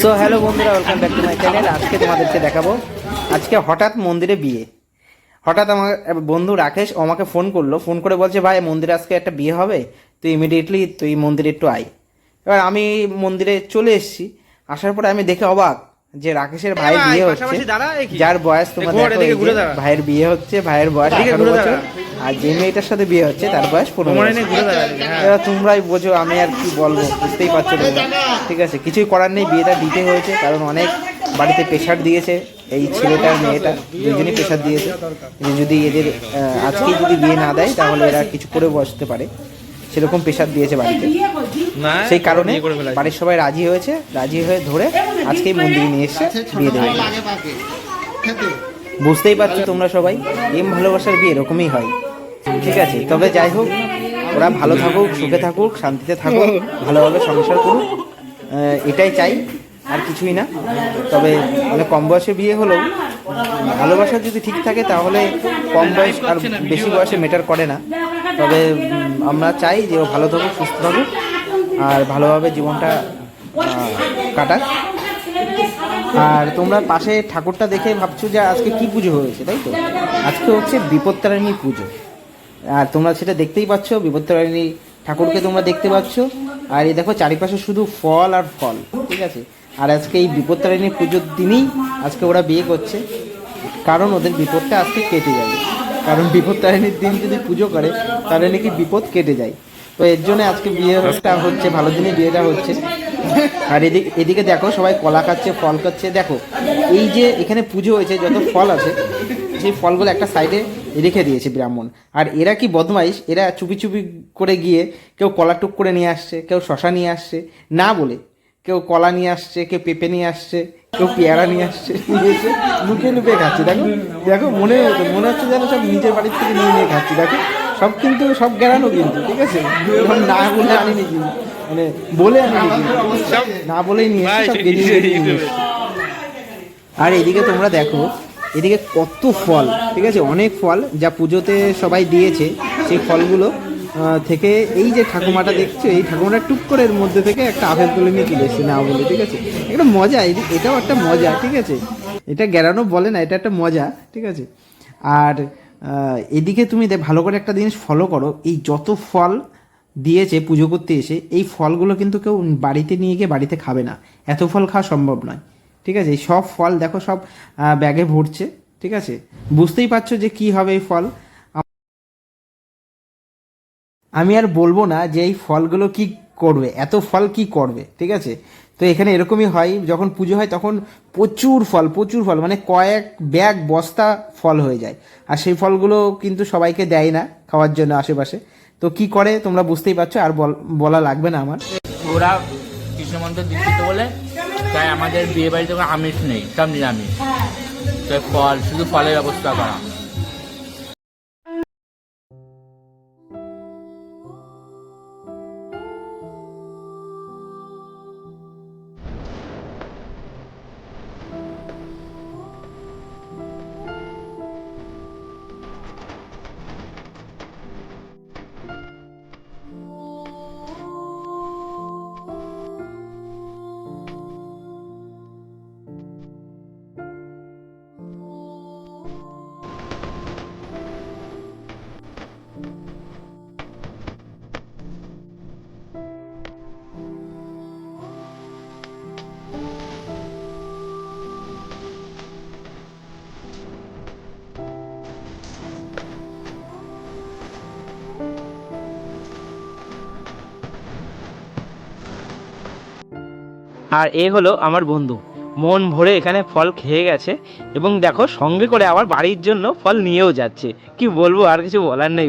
So hello বন্ধুরা welcome back to my channel আজকে তোমাদেরকে দেখাবো আজকে হঠাৎ মন্দিরে বিয়ে। হঠাৎ আমার বন্ধু রাকেশ ও আমাকে ফোন করল। ফোন করে বলছে ভাই মন্দিরে আজকে একটা বিয়ে হবে? তুই ইমিডিয়েটলি তুই মন্দিরে একটু আয়। এবার আমি মন্দিরে চলে এসেছি। আসার পরে আমি দেখে অবাক যে রাকেশের ভাইয়ের ভাই, বিয়ে হচ্ছে? যার বয়স দাঁড়া। ভাইয়ের বিয়ে হচ্ছে ভাইয়ের বয়স আঠারো বছর। আর যে মেয়েটার সাথে বিয়ে হচ্ছে তার বয়স পনেরো হ্যাঁ। এবার তোমরাই বোঝো আমি আর কি বলব বুঝতেই পারছ তোমরা। ঠিক আছে কিছুই করার নেই বিয়েটা দিতে হয়েছে কারণ অনেক বাড়িতে প্রেশার দিয়েছে এই ছেলেটা মেয়েটা দুজনই প্রেশার দিয়েছে। যে যদি এদের আজকেই যদি বিয়ে না দেয় তাহলে এরা কিছু করে বসতে পারে। সেরকম প্রেশার দিয়েছে বাড়িতে। সেই কারণে বাড়ির সবাই রাজি হয়েছে রাজি হয়ে ধরে আজকেই মন্দিরে নিয়ে এসে বিয়ে দেবে। বুঝতেই পারছ তোমরা সবাই এম ভালোবাসার বিয়ে এরকমই হয়। ঠিক আছে। তবে যাই হোক, ওরা ভালো থাকুক, সুখে থাকুক, শান্তিতে থাকুক, ভালোভাবে সংসার করুক। এটাই চাই, আর কিছুই না। তবে মানে কম বয়সে বিয়ে হলেও ভালোবাসা যদি ঠিক থাকে, তাহলে কম বয়স আর বেশি বয়সে মেটার করে না। তবে আমরা চাই যে ও ভালো থাকুক, সুস্থ থাকুক, আর ভালোভাবে জীবনটা কাটাক। আর তোমরা পাশে ঠাকুরটা দেখে ভাবছ যে আজকে কি পুজো হয়েছে, তাই তো? আজকে হচ্ছে বিপত্তারিণী পুজো। আর তোমরা সেটা দেখতেই পাচ্ছ, বিপত্তারিণী ঠাকুরকে তোমরা দেখতে পাচ্ছ। আর এই দেখো, চারিপাশে শুধু ফল আর ফল, ঠিক আছে? আর আজকে এই বিপত্তারিণী পুজোর দিনেই আজকে ওরা বিয়ে করছে। কারণ ওদের বিপদটা আজকে কেটে যাবে কারণ বিপত্তারিণীর দিন যদি পুজো করে, তাহলে নাকি বিপদ কেটে যায়। তো এর জন্য আজকে বিয়েটা হচ্ছে, ভালো দিনে বিয়েটা হচ্ছে। আর এদিকে এদিকে দেখো, সবাই কলা খাচ্ছে, ফল খাচ্ছে। দেখো, এই যে এখানে পুজো হয়েছে, যত ফল আছে, সেই ফলগুলো একটা সাইডে রেখে দিয়েছে ব্রাহ্মণ। আর এরা কি বদমাইশ? এরা চুপি চুপি করে গিয়ে কেউ কলা টুক করে নিয়ে আসছে, কেউ শশা নিয়ে আসছে, না বলে। কেউ কলা নিয়ে আসছে, কেউ পেঁপে নিয়ে আসছে, কেউ পেয়ারা নিয়ে আসছে। নিয়ে এসে লুকিয়ে লুকিয়ে খাচ্ছে, দেখো দেখো, মনে মনে হচ্ছে যেন সব নিজের বাড়ির থেকে নিয়ে নিয়ে খাচ্ছে, দেখো। সব কিন্তু, সব গেরানো কিন্তু, ঠিক আছে? না বলে আনিনি কিন্তু। মানে বলে আনিনি না বলেই নিয়ে এসছে সব গেরিয়ে। আর এদিকে তোমরা দেখো এদিকে কত ফল, ঠিক আছে? অনেক ফল যা পুজোতে সবাই দিয়েছে, সেই ফলগুলো থেকে এই যে ঠাকুমাটা দেখছ, এই ঠাকুমাটা টুক করে এর মধ্যে থেকে একটা আপেল তুলে নিয়ে চলে এসছে না বলে, ঠিক আছে? একটা মজা এটাও একটা মজা, ঠিক আছে? এটা গেরানো বলে না, এটা একটা মজা, ঠিক আছে? আর এদিকে তুমি ভালো করে একটা জিনিস ফলো করো, এই যত ফল দিয়েছে পুজো করতে এসে, এই ফলগুলো কিন্তু কেউ বাড়িতে নিয়ে গিয়ে বাড়িতে খাবে না। এত ফল খাওয়া সম্ভব নয়। ঠিক আছে? সব ফল, দেখো সব ব্যাগে ভরছে, ঠিক আছে? বুঝতেই পারছ যে কি হবে এই ফল? আমি আর বলব না যে এই ফলগুলো কি করবে, এত ফল কি করবে, ঠিক আছে? তো এখানে এরকমই হয়, যখন পুজো হয় তখন প্রচুর ফল প্রচুর ফল মানে কয়েক ব্যাগ বস্তা ফল হয়ে যায়। আর সেই ফলগুলো কিন্তু সবাইকে দেয় না খাওয়ার জন্য আশেপাশে। তো কি করে তোমরা বুঝতেই পারছ, আর বল- বলা লাগবে না আমার। ওরা কৃষ্ণ মন্ত্র দীক্ষিত বলে, তাই আমাদের বিয়ে বাড়িতে কোনো আমিষ নেই, সব নিরামিষ। তাই ফল, শুধু ফলের ব্যবস্থা করা। আর এ হলো আমার বন্ধু। মন ভরে এখানে ফল খেয়ে গেছে এবং দেখো সঙ্গে করে আবার বাড়ির জন্য ফল নিয়েও যাচ্ছে। কি বলব, আর কিছু বলার নেই